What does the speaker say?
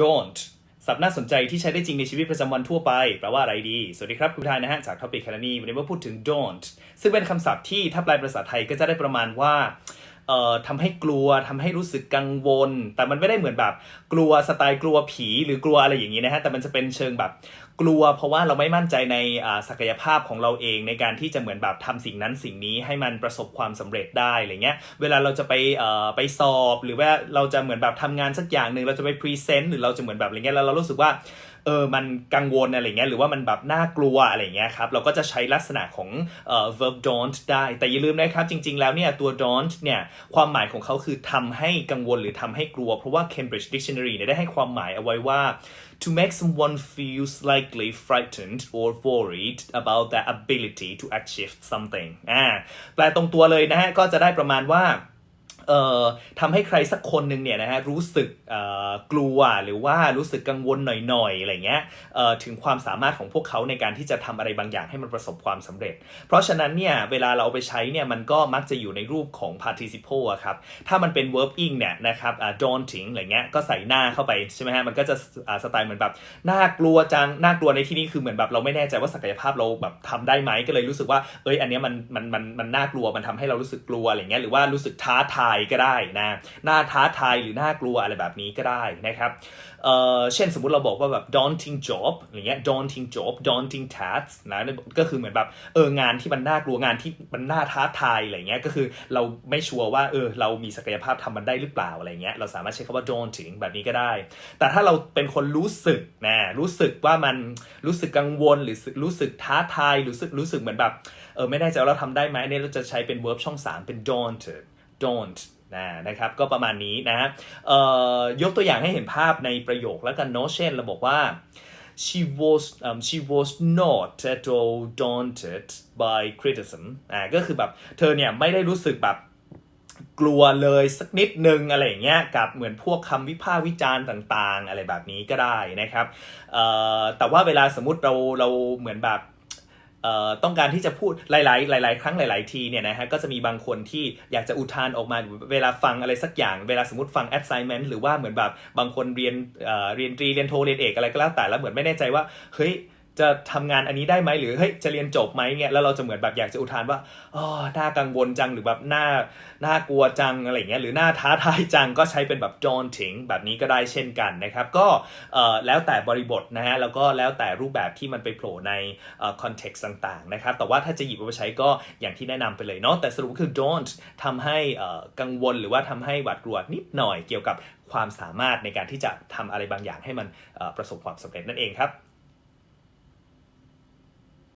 don't ศัพท์น่าสนใจที่ใช้ได้จริงในชีวิตประจำวันทั่วไป แปลว่าอะไรดี สวัสดีครับ คุณทายนะฮะ จาก Topic Academy วันนี้มาพูดถึง don't ซึ่งเป็นคำศัพท์ที่ถ้าแปลเป็นภาษาไทยก็จะได้ประมาณว่าเอ่อทำให้กลัวทำให้รู้สึกกังวล แต่มันไม่ได้เหมือนแบบ กลัวสไตล์กลัวผีหรือกลัวอะไรอย่างนี้นะฮะ แต่มันจะเป็นเชิงแบบ กลัวเพราะว่าเราไม่มั่นใจในศักยภาพของเราเองในการที่จะเหมือนแบบทำสิ่งนั้นสิ่งนี้ให้มันประสบความสำเร็จได้อะไรเงี้ยเวลาเราจะไปไปสอบ หรือว่าเราจะเหมือนแบบทำงานสักอย่างหนึ่งเราจะไปพรีเซนต์หรือเราจะเหมือนแบบอะไรเงี้ยแล้วเรารู้สึกว่าเออ มันกังวลอะไรเงี้ย หรือว่ามันแบบน่ากลัวอะไรเงี้ยครับ เราก็จะใช้ลักษณะของเอ่อ verb don't ได้ แต่อย่าลืมนะครับ จริง ๆ แล้วเนี่ยตัว don't เนี่ย ความหมายของเขาคือทำให้กังวลหรือทำให้กลัว เพราะว่า Cambridge Dictionary เนี่ยได้ให้ความหมายเอาไว้ว่า to make someone feels like slightly frightened or worried about their ability to achieve something อ่าแปลตรงตัวเลยนะฮะ ก็จะได้ประมาณว่า เอ่อทำให้ใครสักคนหนึ่งเนี่ยนะฮะรู้สึกเอ่อกลัวหรือว่ารู้สึกกังวลหน่อยๆอะไรเงี้ยเอ่อถึงความสามารถของพวกเขาในการที่จะทำอะไรบางอย่างให้มันประสบความสำเร็จ เพราะฉะนั้นเนี่ยเวลาเราเอาไปใช้เนี่ยมันก็มักจะอยู่ในรูปของ participle ครับถ้ามันเป็น verb ing เนี่ยนะครับอ่า daunting อะไรเงี้ยก็ใส่หน้าเข้าไปใช่ไหมฮะมันก็จะอ่าสไตล์เหมือนแบบน่ากลัวจังน่ากลัวในที่นี้คือเหมือนแบบเราไม่แน่ใจว่าศักยภาพเราแบบทำได้ไหมก็เลยรู้สึกว่าเอ้ยอันเนี้ยมันมันมันมันน่ากลัวมันทำให้เรารู้สึกกลัวอะไรเงี้ยหรือว่ารู้สึกท้าทายก็ได้นะน่าท้าทายหรือน่ากลัวอะไรแบบนี้ก็ได้นะครับเอ่อเช่นสมมุติเราบอกว่าแบบ daunting job อะไรเงี้ย daunting job daunting task นะก็คือเหมือนแบบเอองานที่มันน่ากลัวงานที่มันน่าท้าทายอะไรเงี้ยก็คือเราไม่ชัวร์ว่าเออเรามีศักยภาพทำมันได้หรือเปล่าอะไรเงี้ยเราสามารถใช้คำว่า daunting แบบนี้ก็ได้ แต่ถ้าเราเป็นคนรู้สึกนะรู้สึกว่ามันรู้สึกกังวลหรือรู้สึกท้าทายรู้สึกรู้สึกเหมือนแบบเออไม่แน่ใจว่าเราทำได้ไหมเนี่ยเราจะใช้เป็น verb ช่อง 3 เป็น daunted don't นะนะครับก็ประมาณนี้นะเอ่อยกตัวอย่างให้เห็นภาพในประโยคแล้วกันเนาะเช่นเราบอกว่า she was um, she was not at all daunted by criticism อ่าก็คือแบบเธอเนี่ยไม่ได้รู้สึกแบบกลัวเลยสักนิดนึงอะไรอย่างเงี้ยกับเหมือนพวกคำวิพากษ์วิจารณ์ต่างๆ อะไรแบบนี้ก็ได้นะครับเอ่อแต่ว่าเวลาสมมติเราเราเหมือนแบบ ต้องการที่จะพูดหลาย ๆ หลาย ๆ ครั้งหลาย ๆ ทีเนี่ยนะฮะก็จะมีบางคนที่อยากจะอุทานออกมาเวลาฟังอะไรสักอย่าง เวลาสมมติฟัง assignment หรือว่าเหมือนแบบบางคนเรียนเรียนตรีเรียนโทเรียนเอกอะไรก็แล้วแต่แล้วเหมือนไม่แน่ใจว่าเฮ้ย จะทำงานอันนี้ได้ไหมหรือเฮ้ยจะเรียนจบไหมเงี้ยแล้วเราจะเหมือนแบบอยากจะอุทานว่าอ๋อหน่ากังวลจังหรือแบบหน่าหน่ากลัวจังอะไรเงี้ยหรือหน่าท้าทายจังก็ใช้เป็นแบบ daunting แบบนี้ก็ได้เช่นกันนะครับ ก็เอ่อแล้วแต่บริบทนะฮะแล้วก็แล้วแต่รูปแบบที่มันไปโผล่ในเอ่อ context ต่างๆนะครับ แต่ว่าถ้าจะหยิบเอาใช้ก็อย่างที่แนะนำไปเลยเนาะแต่สรุปคือ don't ทำให้เอ่อกังวลหรือว่าทำให้หวาดกลัวนิดหน่อยเกี่ยวกับความสามารถในการที่จะทำอะไรบางอย่างให้มันประสบความสำเร็จนั่นเองครับ